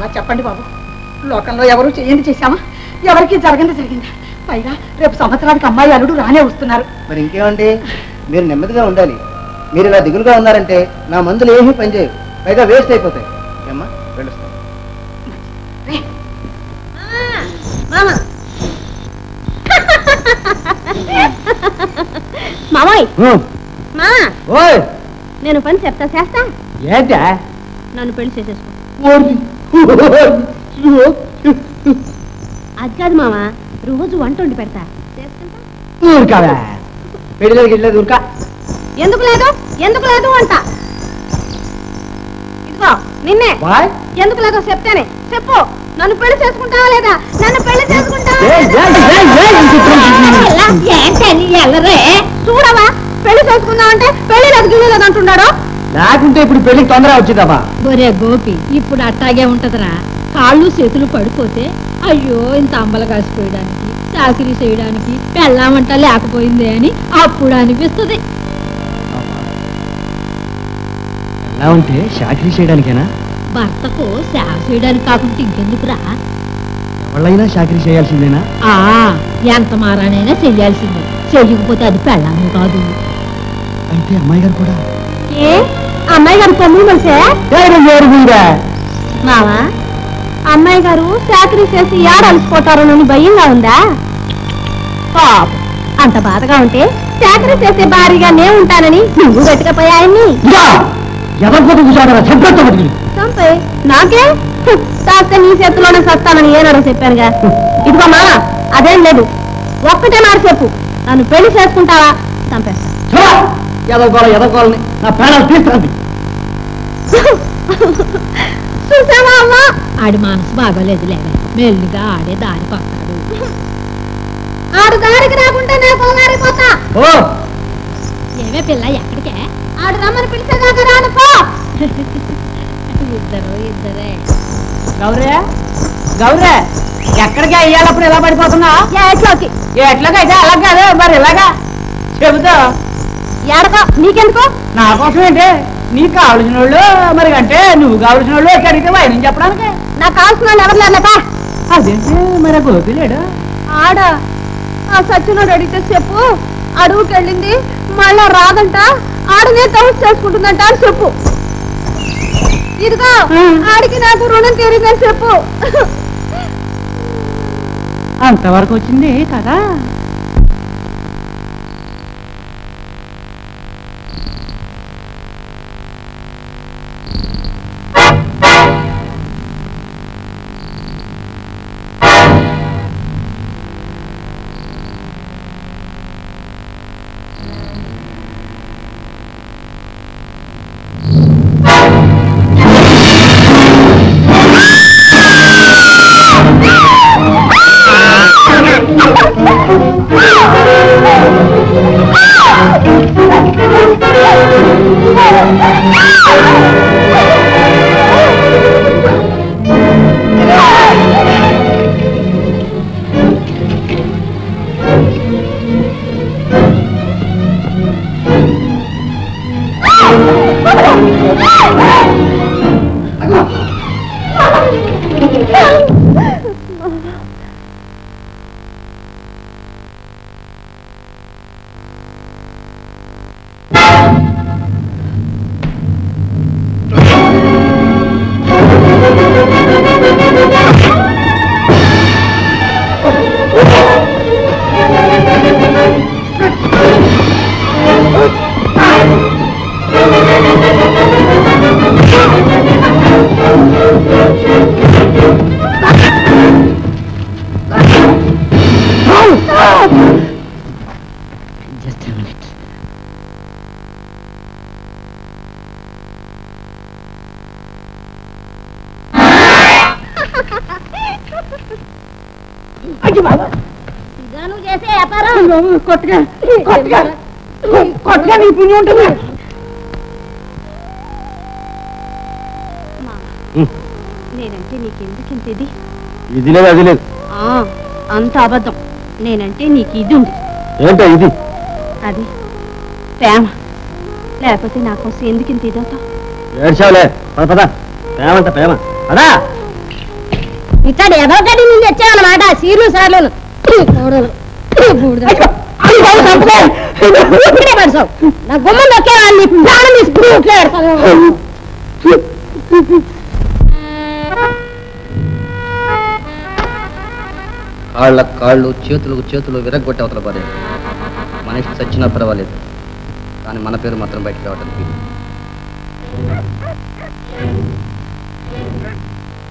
అలా చెప్పండి బాబు. లోకంలో ఎవరు చేయండి చేశామా ఎవరికి జరగంది జరిగిందా? పైగా రేపు సంవత్సరానికి అమ్మాయి అల్లుడు రానే వస్తున్నారు. మరి ఇంకేమండి? మీరు నెమ్మదిగా ఉండాలి. మీరు ఇలా దిగులుగా ఉన్నారంటే నా మందులు ఏమీ పనిచేయవు. పైగా వేస్ట్ అయిపోతాయి. ఏమ్మా వెళ్ళొస్తాం మామయ్య మా ఓయ్. నేను పని చెప్తా చేస్తా? ఏంటా? నన్ను పెళ్ళి చేసేసుకో. అది కాదు మామ. రోజు వంట వండి పెడతా. ఊరుకావా. పెళ్ళి గిళ్ళేది ఊరుకా. ఎందుకు లేదు? ఎందుకు లేదు అంట ఇదిగో నిన్నే. ఎందుకు లేదో చెప్తానే. చెప్పు. నన్ను పెళ్ళి చేసుకుంటావా లేదా? నన్ను పెళ్ళి చేసుకుంటావా చూడవా? పెళ్ళి చేసుకుందామంటే పెళ్ళి లేదు గిల్లి అంటున్నాడు లేకుంటే ఇప్పుడు పెళ్ళికి తొందర వచ్చిందమ్మా. ఒరే గోపి ఇప్పుడు అట్టాగే ఉంటదిరా? కాళ్ళు చేతులు పడిపోతే అయ్యో ఇంత అంబలు కాసిపోయడానికి చాకరీ చేయడానికి పెళ్ళామంట లేకపోయిందే అని అప్పుడు అనిపిస్తుంది. ఎలా ఉంటే షాకరీ చేయడానికేనా? భర్తకు సేవ చేయడానికి కాకుండా ఇంకెందుకురా? ఎవళ్ళైనా షాకరీ చేయాల్సిందేనా? ఆ ఎంత మారానైనా చెయ్యాల్సిందే. చెయ్యకపోతే అది పెళ్ళాము కాదు. అయితే అమ్మాయి గారు కూడా? ఏ? అమ్మాయి గారు తమ్ముడు మనిషే మావా? అమ్మాయి గారు చాకరీ చేసి ఏడలిసిపోతారోనని భయంగా ఉందా? పాప. అంత బాధగా ఉంటే చాకరీ చేసే భారీగా నే ఉంటానని నువ్వు చంపే నాకే? కాస్త నీ చేతిలోనే సస్తానని ఏనాడో చెప్పానుగా. ఇదిగో మా అదేం లేదు. ఒక్కటే మాట చెప్పు. నన్ను పెళ్ళి చేసుకుంటావా? చంపేస్తా. ఎదగోళ ఎదగోళని నా ప్రాణాలు చూసావా అమ్మా? ఆడి మనసు బాగోలేదు లేవే. మెల్లిగా ఆడే దారి పడతాడు ఆడు దారికి రాకుంటే నేను పోగారిపోతా ఓ ఏమే పిల్ల ఎక్కడికే? ఆడు రమ్మని పిలిచేదాకా రాను పో. ఇద్దరు ఇద్దరే. గౌరే గౌరే ఎక్కడికి అయ్యాలప్పుడు ఎలా పడిపోతున్నా? ఎట్లాగైతే అలా కాదు మరి ఇలాగా? చెబుతా. ఎడకో నీకెందుకో? నా కోసం ఏంటి నీకు కావలసిన వాళ్ళు మరి అంటే నువ్వు కావలసిన వాళ్ళు ఎక్కడ అడిగితే వైద్యం చెప్పడానికి. నాకు కావాల్సిన వాళ్ళు ఎవరు లేరలేపా అదేంటి? మరి ఆ గోపి లేడు? ఆడ. ఆ సచ్చినోడు అడిగితే చెప్పు. అడవుకి వెళ్ళింది మళ్ళా రాదంట. ఆడనే తవ్వు చేసుకుంటుందంట అని చెప్పు. ఇదిగో ఆడికి నాకు రుణం తీరిందని చెప్పు. అంతవరకు వచ్చింది కదా? Oh! ఇదిగో నువ్వు చేసే వ్యాపారం. కొట్టగా కొట్టగా కొట్టగా నీ పుణ్యం ఉంటుంది. నేనంటే నీకెందుకు ఇంత ఇది ఇది లేదు అది లేదు. ఆ, అంత అబద్ధం. నేనంటే నీకు ఇది ఉంది. ఏంటో ఇది? అది ప్రేమ. లేకపోతే నా కోసం ఎందుకు ఇంత ఇదవుతావు? ఏడ్చావులే. పద పద. ప్రేమంట ప్రేమ. అదా ఇట్లాంటి ఎదొకటి నుంచి తెచ్చావన్నమాట? సీర్లు సార్లు ఇక్కడే పడసావు నా గుమ్మ నొక్కేవాడిని ప్రాణం తీసుకుని ఇట్లా పెడతాను. కాళ్ళ కాళ్ళు చేతులకు చేతులు విరగ్గొట్టి అవతల పడే. మనిషి చచ్చినా పర్వాలేదు. కానీ మన పేరు మాత్రం బయటకు రావడానికి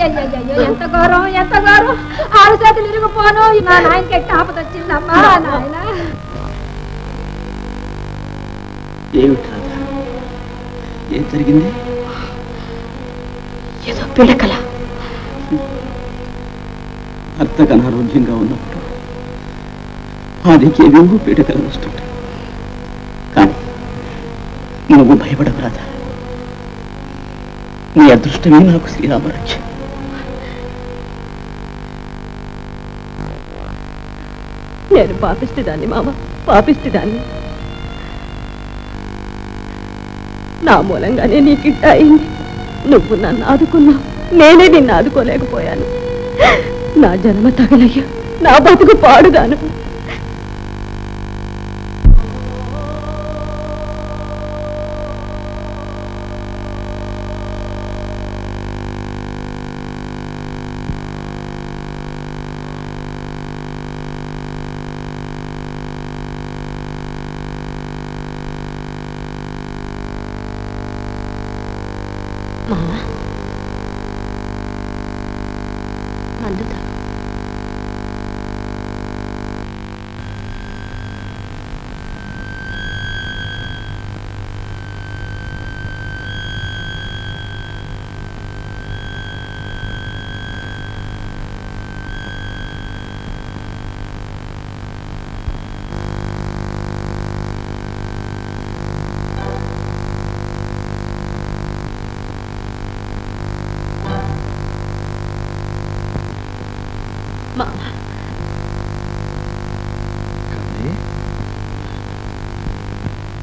ఎంత గౌరవం ఎంత గౌరవం. ఆరు చేతులు ఇరిగిపోను. నా నాయనకి ఆపద వచ్చిందమ్మా నాయన. ఏమిటి ఏం జరిగింది? ఏదో పిడకల. భర్తకు అనారోగ్యంగా ఉన్నప్పుడు వారికి ఏవేవో పీడకలు వస్తుంటాయి. కానీ నువ్వు భయపడవు రాధా. నీ అదృష్టమే నాకు శ్రీరామరక్ష నేను పాపిస్తుదాన్ని మామ. పాపిస్తుదాన్ని నా మూలంగానే నీకు అయింది. నువ్వు నన్ను ఆదుకున్నావు. నేనే నిన్ను ఆదుకోలేకపోయాను. నా జన్మ తగలయ్యా. నా బతుకు పాడుగాను.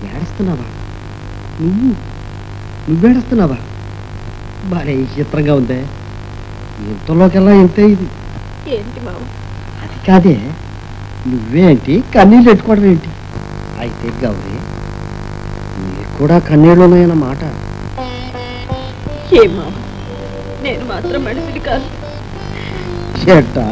ఏడుస్తున్నావా? నువ్వు? నువ్వేడుస్తున్నావా? బాగా చిత్రంగా ఉందే. ఇంతలోకెల్లా ఇంతే ఇది. ఏంటి మామ అది కాదే. నువ్వేంటి? కన్నీళ్ళు పెట్టుకోవడం ఏంటి? అయితే గౌరీ నీకు కూడా కన్నీళ్ళు ఉన్నాయన్నమాట ఏం మామ? నేను మాత్రం మనిషిని కాదు. சேட்டா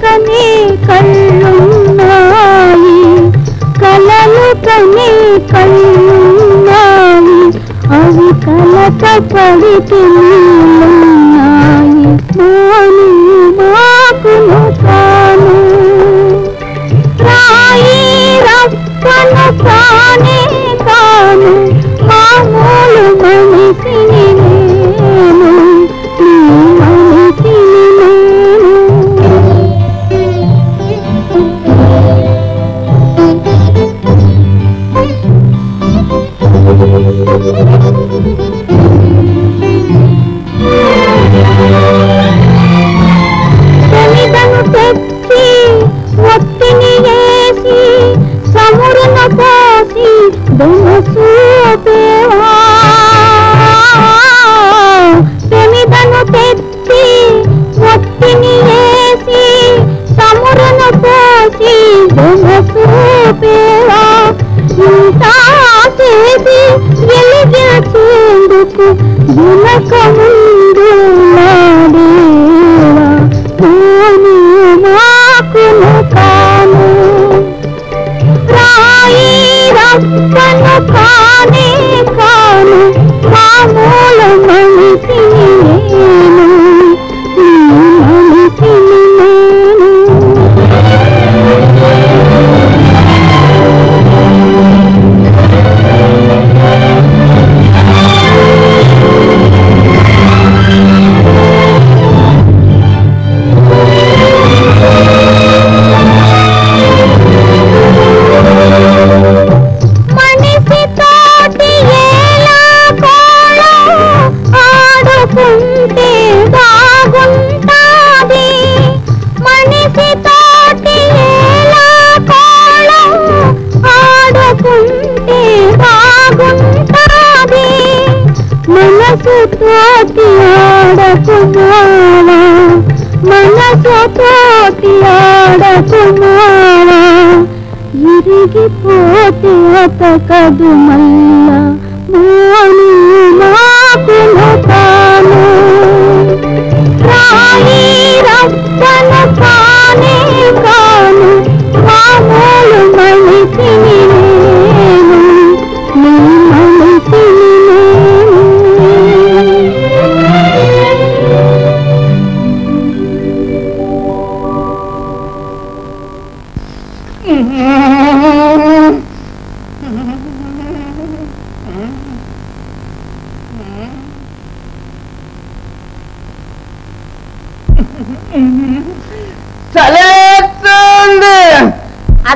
కనే కళ్ళున్నాయి కలలు కనే కళ్ళున్నాయి అవి కలక పడితే మనసు తోటి ఆడకుమావా మనసు తోటి ఆడకుమావా ఇరిగిపోతే అతకదు మల్ల మాను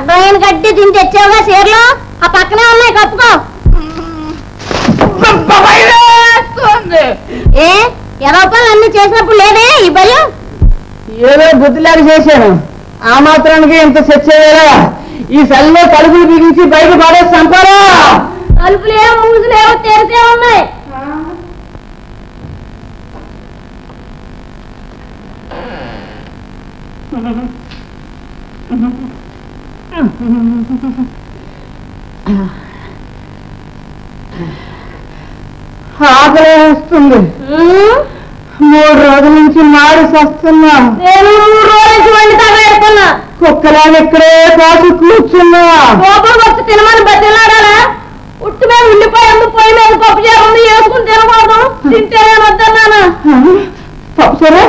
అర్థమైన గడ్డి తిని తెచ్చావుగా చీరలో? ఆ పక్కనే ఉన్నాయి కప్పుకో. ఏ? ఇరవై రూపాయలు అన్ని చేసినప్పుడు లేదే ఈ భయం? ఏదో బుద్ధిలాగా చేశాను. ఆ మాత్రానికి ఇంత చచ్చేవేరా ఈ సల్లో తలుపులు బిగించి బయట పడేసి చంపారా? తలుపులేమో మూసులేమో తెరిసే ఉన్నాయి. ఆకలి వేస్తుంది మూడు రోజుల నుంచి మాడి వస్తున్నా నేను మూడు రోజుల నుంచి వండి తగలేడుకున్నా కుక్కలాగా ఇక్కడే కాసు కూర్చున్నా. లోపల వచ్చి తినమని బతిలాడాలా? ఉట్టు మీద ఉల్లిపాయ ఉంది పొయ్యి మీద పప్పు చేయ ఉంది వేసుకుని తినకూడదు. తింటే నేను వద్దన్నాను? సరే.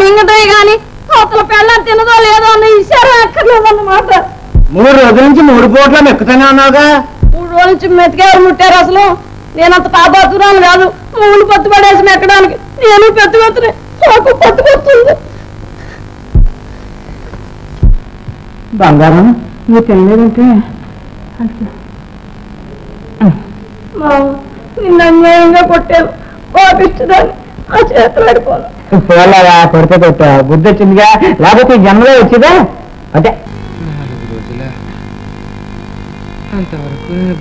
మింగదే గాని అవతల పెళ్ళం తినదో లేదో అన్న ఇచ్చారు అక్కర్లేదన్నమాట మూడు రోజుల నుంచి మూడు పూట్ల మెక్కుతూనే ఉన్నావుగా మూడు రోజుల నుంచి మెతికేవారు ముట్టారు అసలు నేనంత తాబాతురాలు కాదు. మూడు పత్తి పడేసి మెక్కడానికి నేను పెద్ద పెత్తనే నాకు బంగారం నువ్వు తినలేదంటే? నిన్న అన్యాయంగా కొట్టాను కోపిస్తుందని ఆ చేతులు పడిపోను పోలాగా కొడితే కొట్టా బుద్ధి వచ్చిందిగా లేకపోతే జన్మలో వచ్చిందా? అంటే నాలుగు రోజుల? అంతవరకు నేను